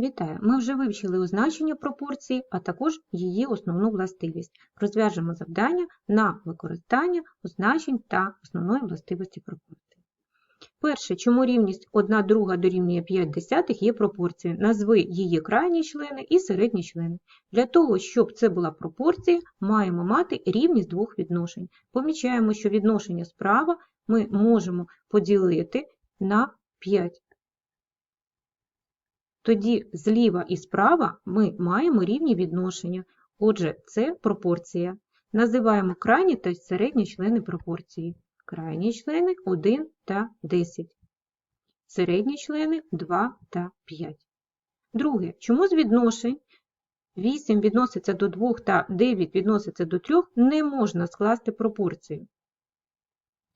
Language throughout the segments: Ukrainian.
Вітаю! Ми вже вивчили означення пропорції, а також її основну властивість. Розв'яжемо завдання на використання означень та основної властивості пропорції. Перше, чому рівність 1 друга дорівнює 5 десятих є пропорцією. Назви її крайні члени і середні члени. Для того, щоб це була пропорція, маємо мати рівність двох відношень. Помічаємо, що відношення справа ми можемо поділити на 5. Тоді зліва і справа ми маємо рівні відношення. Отже, це пропорція. Називаємо крайні та середні члени пропорції. Крайні члени 1 та 10. Середні члени 2 та 5. Друге, чому з відношень 8 відноситься до 2 та 9 відноситься до 3 не можна скласти пропорцію?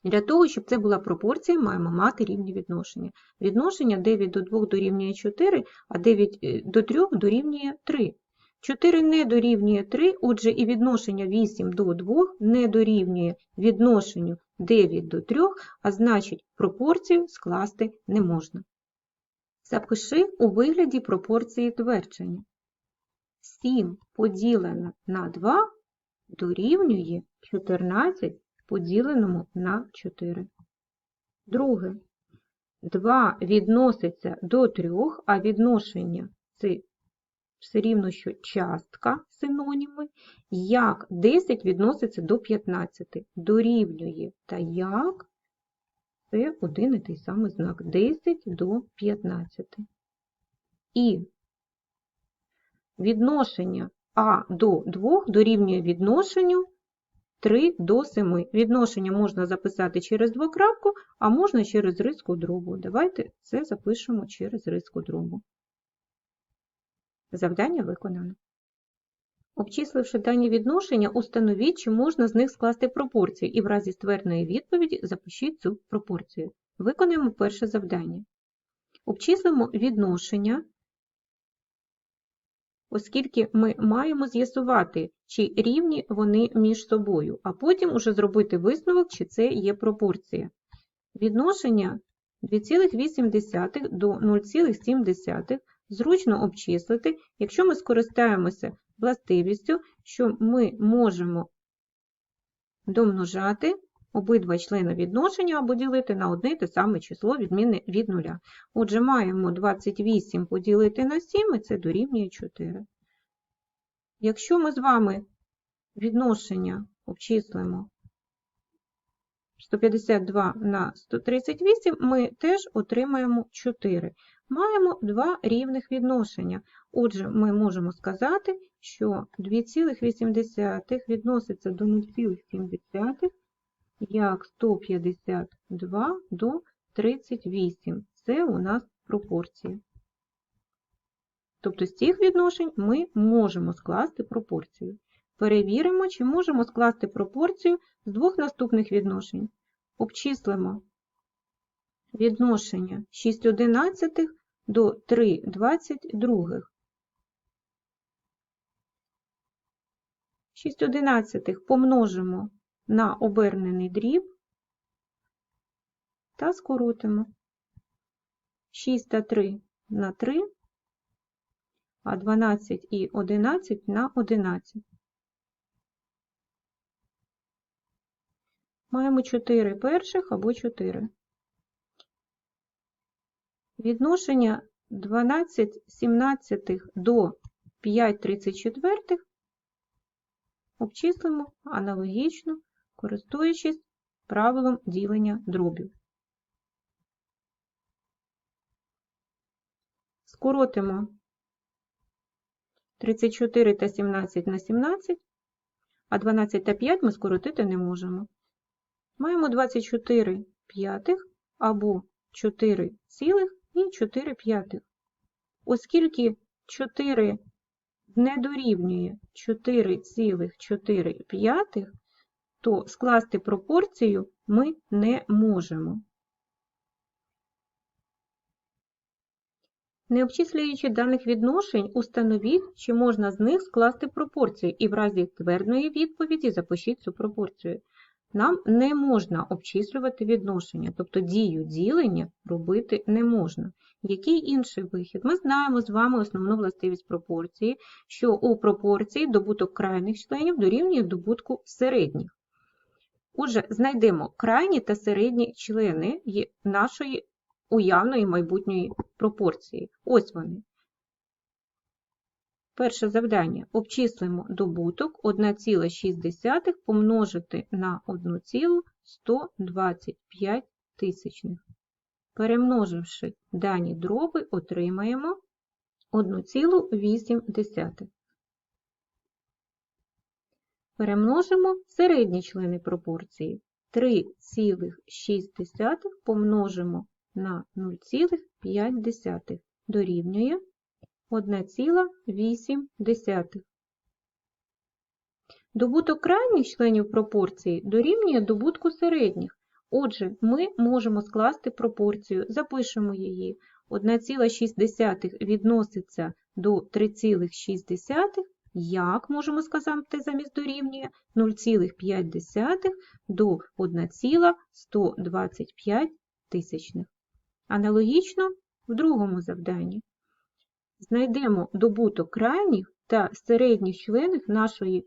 Для того, щоб це була пропорція, маємо мати рівні відношення. Відношення 9 до 2 дорівнює 4, а 9 до 3 дорівнює 3. 4 не дорівнює 3, отже і відношення 8 до 2 не дорівнює відношенню 9 до 3, а значить пропорцію скласти не можна. Запиши у вигляді пропорції твердження. 7 поділено на 2 дорівнює 14 поділеному на 4. Друге. 2 відноситься до 3, а відношення це все рівно, що частка синоніми, як 10 відноситься до 15, дорівнює та як це один і той самий знак 10 до 15. І відношення А до 2 дорівнює відношенню 3 до 7. Відношення можна записати через двокрапку, а можна через риску дробу. Давайте це запишемо через риску дробу. Завдання виконано. Обчисливши дані відношення, установіть, чи можна з них скласти пропорції, і в разі ствердної відповіді запишіть цю пропорцію. Виконаємо перше завдання. Обчислимо відношення, оскільки ми маємо з'ясувати, чи рівні вони між собою, а потім уже зробити висновок, чи це є пропорція. Відношення 2,8 до 0,7 зручно обчислити, якщо ми скористаємося властивістю, що ми можемо домножати обидва члени відношення або ділити на одне те саме число відмінне від нуля. Отже, маємо 28 поділити на 7, і це дорівнює 4. Якщо ми з вами відношення обчислимо 152 на 138, ми теж отримаємо 4. Маємо два рівних відношення. Отже, ми можемо сказати, що 2,8 відноситься до 0,7, як 152 до 38. Це у нас пропорція. Тобто з цих відношень ми можемо скласти пропорцію. Перевіримо, чи можемо скласти пропорцію з двох наступних відношень. Обчислимо відношення 6 одинадцятих до 3 22. 6 одинадцятих помножимо на обернений дріб та скоротимо 6 та 3 на 3, а 12 і 11 на 11. Маємо 4 перших або 4. Відношення 12 сімнадцятих до 5 34 обчислимо аналогічно, користуючись правилом ділення дробів. Скоротимо 34 та 17 на 17, а 12 та 5 ми скоротити не можемо. Маємо 24 п'ятих або 4 цілих і 4 п'ятих. Оскільки 4 не дорівнює 4,4 п'ятих, то скласти пропорцію ми не можемо. Не обчислюючи даних відношень, установіть, чи можна з них скласти пропорцію, і в разі твердної відповіді запишіть цю пропорцію. нам не можна обчислювати відношення, тобто дію ділення робити не можна. Який інший вихід? Ми знаємо з вами основну властивість пропорції, що у пропорції добуток крайніх членів дорівнює добутку середніх. Отже, знайдемо крайні та середні члени нашої уявної майбутньої пропорції. Ось вони. Перше завдання. Обчислимо добуток 1,6 помножити на 1,125 тисячних. Перемноживши дані дроби, отримаємо 1,8. Перемножимо середні члени пропорції. 3,6 помножимо на 0,5 дорівнює 1,8. Добуток крайніх членів пропорції дорівнює добутку середніх. Отже, ми можемо скласти пропорцію, запишемо її. 1,6 відноситься до 3,6, як можемо сказати замість дорівнює 0,5 до 1,125 тисячних. Аналогічно в другому завданні. Знайдемо добуток крайніх та середніх членів нашої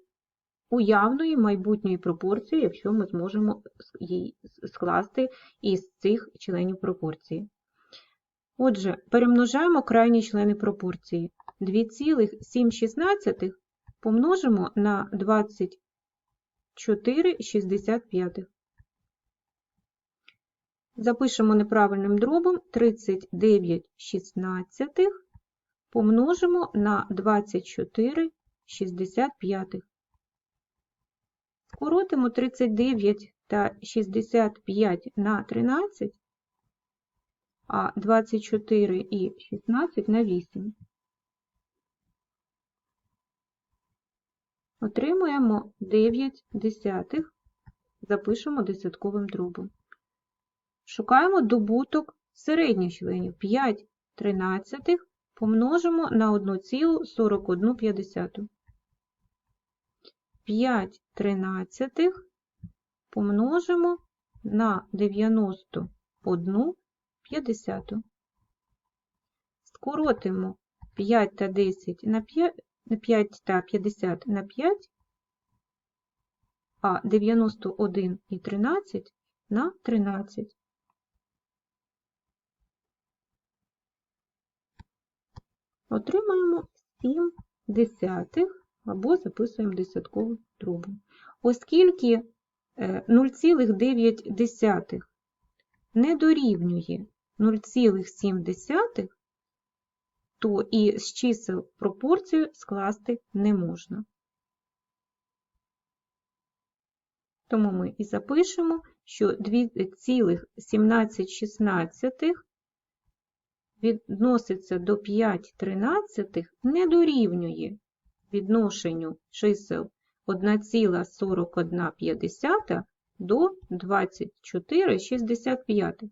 уявної майбутньої пропорції, якщо ми зможемо її скласти із цих членів пропорції. Отже, перемножаємо крайні члени пропорції. 2,7 помножимо на 24,65. Запишемо неправильним дробом 39,16 помножимо на 24,65. Скоротимо 39 та 65 на 13, а 24 і 16 на 8. Отримуємо 9 десятих, запишемо десятковим дробом. Шукаємо добуток середніх членів 5 тринадцятих помножимо на 1,41. 5 тринадцятих помножимо на 91 п'ятдесяту. Скоротимо 5 та 10 на 5, 5 та 50 на 5, а 91 і 13 на 13. Отримаємо 7 десятих або записуємо десятковим дробом. Оскільки е, 0,9 не дорівнює 0,7, то і з чисел пропорцію скласти не можна. Тому ми і запишемо, що 2,17 відноситься до 5 тринадцятих не дорівнює відношенню чисел 1,41 до 24,65.